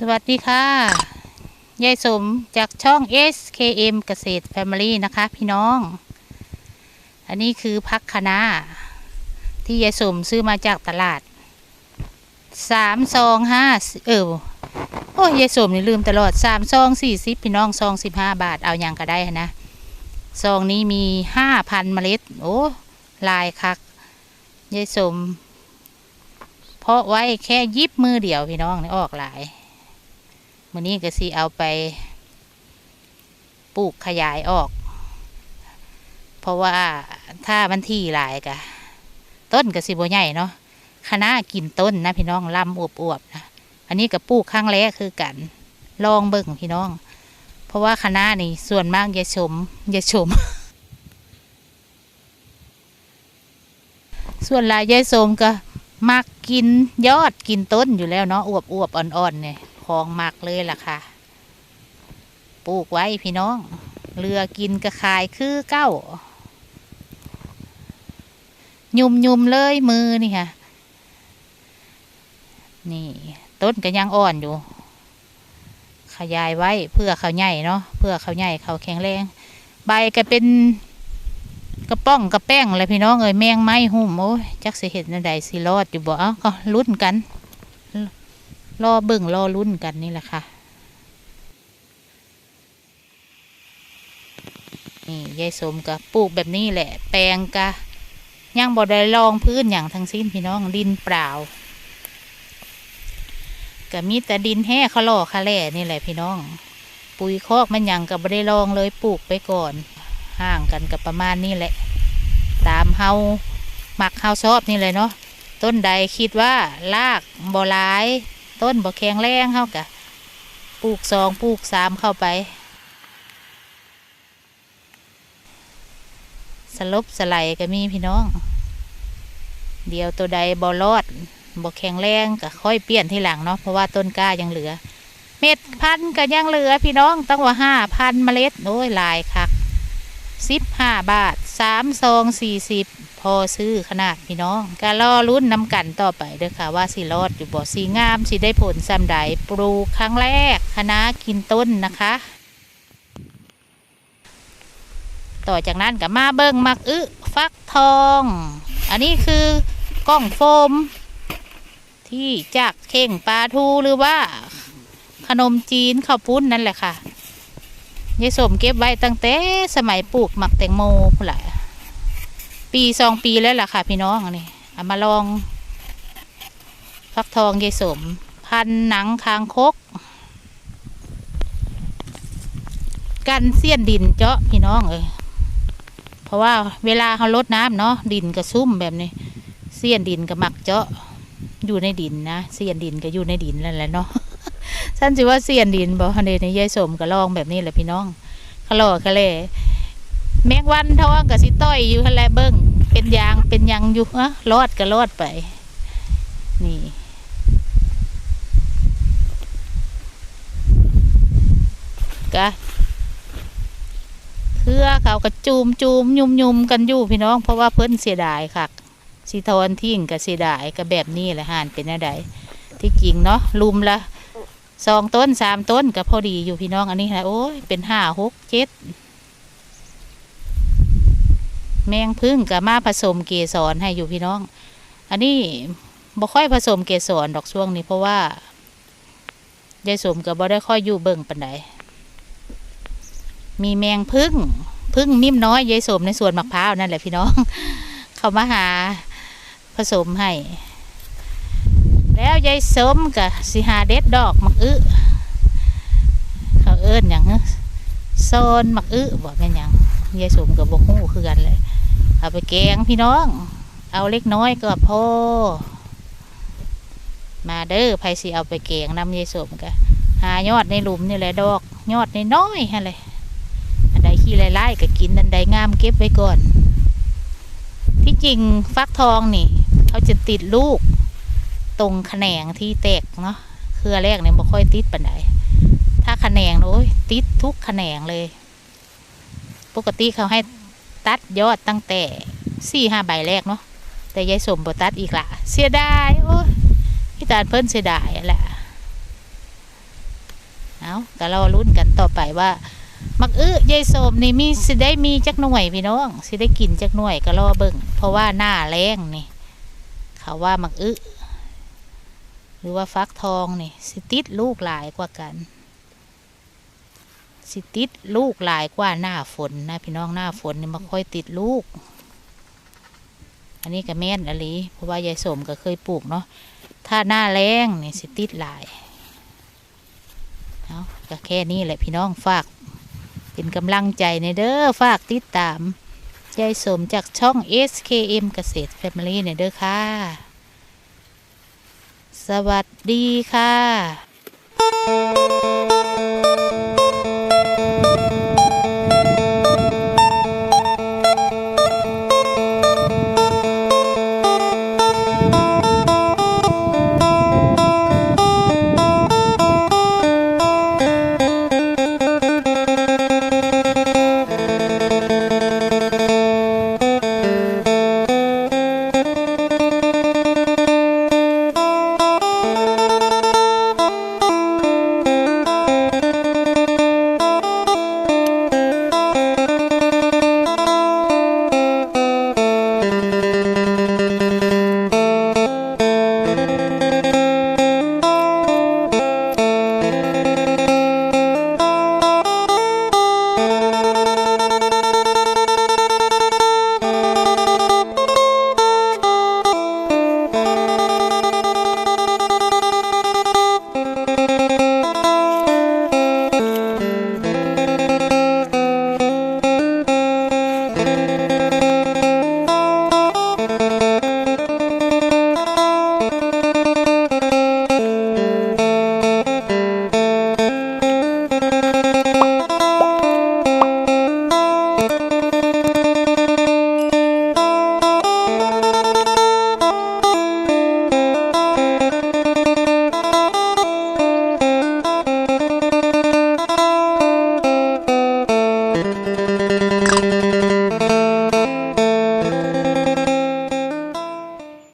สวัสดีค่ะ ยายสมจากช่อง SKM เกษตร Family นะคะ พี่น้อง อันนี้คือพักคะน้าที่ยายสมซื้อมาจากตลาดสามซองห้าเออโอ้ยยายสมนี่ลืมตลอดสามซองสี่สิบพี่น้องซองสิบห้าบาทเอาอย่างก็ได้นะซองนี้มีห้าพันเมล็ด โอ้ลายคักยายสม เพาะไว้แค่ยิบมือเดียวพี่น้องนี่ออกหลาย มือนี้ก็สิเอาไปปลูกขยายออก เพราะว่าถ้ามันที่หลายกะต้นก็สิบ่ใหญ่เนาะคณะกินต้นนะพี่น้องลำอวบๆนะอันนี้ก็ปลูกครั้งแรกคือกันลองเบิ่งพี่น้อง เพราะว่าคณะนี่ส่วนมากยายชมยายชม ส่วนลายยายสมก็มักกินยอดกินต้นอยู่แล้วเนาะอวบอวบๆอ่อนๆเนี่ย ของมักเลยล่ะค่ะ ปลูกไว้พี่น้อง เรือกินกระคายคือเก้า ยุมยุมเลยมือนี่ค่ะ นี่ ต้นก็ยังอ่อนอยู่ ขยายไว้เพื่อเขาใหญ่เนาะ เพื่อเขาใหญ่เขาแข็งแรง ใบก็เป็นกระป้องกระแป้งอะไรพี่น้องเอ้ยแมงไม้หุ่มโอ้ยจักสิเห็นใดสิรอดอยู่บ่เอ้าก็ลุ้นกัน รอเบิ่งรอลุ้นกันนี่แหละค่ะนี่ยายสมก็ปลูกแบบนี้แหละ แปลงกะยังบ่ได้ลองพื้นอย่างทั้งสิ้นพี่น้องดินเปล่าก็มีแต่ดินแห้เขาล่อคะแหล่นี่แหละพี่น้อง ปุ๋ยคอกมันยังก็บ่ได้ลองเลยปลูกไปก่อน ห่างกันกับประมาณนี้แหละ ตามเฮาหมักเฮาชอบนี่เลยเนาะต้นใดคิดว่าลากบ่หลาย ต้นบ่แข็งแรงเฮากะปลูกสองปลูกสามเข้าไปสลบสไลก็มีพี่น้อง เดียวตัวใดบ่รอดบ่แข็งแรงก็ค่อยเปลี่ยนที่หลังเนาะเพราะว่าต้นกล้ายังเหลือ เม็ดพันก็ยังเหลือพี่น้องตั้งว่าห้าพันเมล็ดโอ้ยลายคักสิบห้าบาทสามซองสี่สิบ พอซื้อขนาดพี่น้องก็รอรุ่นน้ำกันต่อไปเด้อค่ะว่าสิรอดอยู่บ่สีงามสิได้ผลซ้ำใดปลูกครั้งแรกคณะกินต้นนะคะ ต่อจากนั้นก็มาเบิ้งมักอึฟักทอง อันนี้คือกล้องโฟม ที่จากเข่งปลาทูหรือว่า ขนมจีนข้าวปุ้นนั่นแหละค่ะยายสมเก็บไว้ตั้งแต่สมัยปลูกหมักแตงโมพุ่นแหละ ปีสองปีแล้วล่ะค่ะ พี่น้องนี่เอามาลอง ฟักทองยายสม พันหนังคางคก กันเสี้ยนดินเจาะพี่น้องเอ้ยเพราะว่าเวลาเขาลดน้ำเนาะดินก็ซุ่มแบบนี้เสี้ยนดินก็มักเจาะอยู่ในดินนะเสี้ยนดินก็อยู่ในดินนั่นแหละเนาะท่านสิว่าเสียนดินบอกเดในยายสมก็ลองแบบนี้แหละพี่น้องขลอคะเลแมงวันทองกับสิต้อยอยู่ทะเลเบิ้ง เป็นยางเป็นยังอยู่ฮะรอดก็รอดไป นี่กะเพื่อเขาก็จูมจูมยุมยุมกันอยู่พี่น้อง เพราะว่าเพิ่นเสียดายค่ะสิทอนทิ้งกับเสียดายก็แบบนี้แหละห่านเป็นอะไรที่จริงเนาะลุมละสองต้นสามต้นก็พอดีอยู่พี่น้องอันนี้นะโอ้ยเป็นห้าหกเจ็ด แมงพึ่งกับมาผสมเกสรให้อยู่พี่น้อง อันนี้บ่ค่อยผสมเกสรดอกช่วงนี้เพราะว่ายายสมกับบ่ได้ค่อยอยู่เบิ่งปันใดมีแมงพึ่งพึ่งนิ่มน้อยยายสมในสวนมะพร้าวนั่นแหละพี่น้อง เขามาหาผสมให้ แล้วยายสมกับสิหาเด็ดดอกมักอึเขาเอิ้นอย่างโซนมักอึบอกแม่นยังยายสมกับบกหูคือกันเลย เอาไปแกงพี่น้อง เอาเล็กน้อยก็พอ มาเด้อไผสิเอาไปแกงนำยายสมกะหายอดในหลุมนี่แหละดอก ยอดในน้อยฮะเลยอันใดขี้ไล่ๆก็กินอันใดงามเก็บไว้ก่อน ที่จริงฟักทองนี่ เขาจะติดลูก ตรงแขนงที่แตกเนาะเครือแรกเนี่ยบ่ค่อยติดปันใดถ้าแขนงโอ้ยติดทุกแขนงเลย ปกติเขาให้ ตัดยอดตั้งแต่สี่ห้าใบแรกเนาะแต่ยายสมบ่ตัดอีกละเสียดายโอ้ยพี่ตาลเพิ่นเสียดายแหละเอาก็รอรุ่นกันต่อไปว่า มักอื้อยายสมนี่มีสิได้มีจักหน่วยพี่น้องสิได้กินจักหน่วยก็รอเบิ่งเพราะว่าหน้าแรงนี่ เขาว่ามักอื้อหรือว่าฟักทองนี่ สิติดลูกหลายกว่ากัน สิติดลูกหลายกว่าหน้าฝนนะพี่น้องหน้าฝนนี่มันค่อยติดลูก อันนี้ก็แม่นอหลีเพราะว่ายายสมก็เคยปลูกเนาะถ้าหน้าแรงนี่สิติดหลายเอาก็แค่นี้แหละพี่น้องฝาก เป็นกำลังใจในเด้อฝากติดตามยายสมจากช่อง SKM เกษตร Family ในเด้อค่ะ สวัสดีค่ะ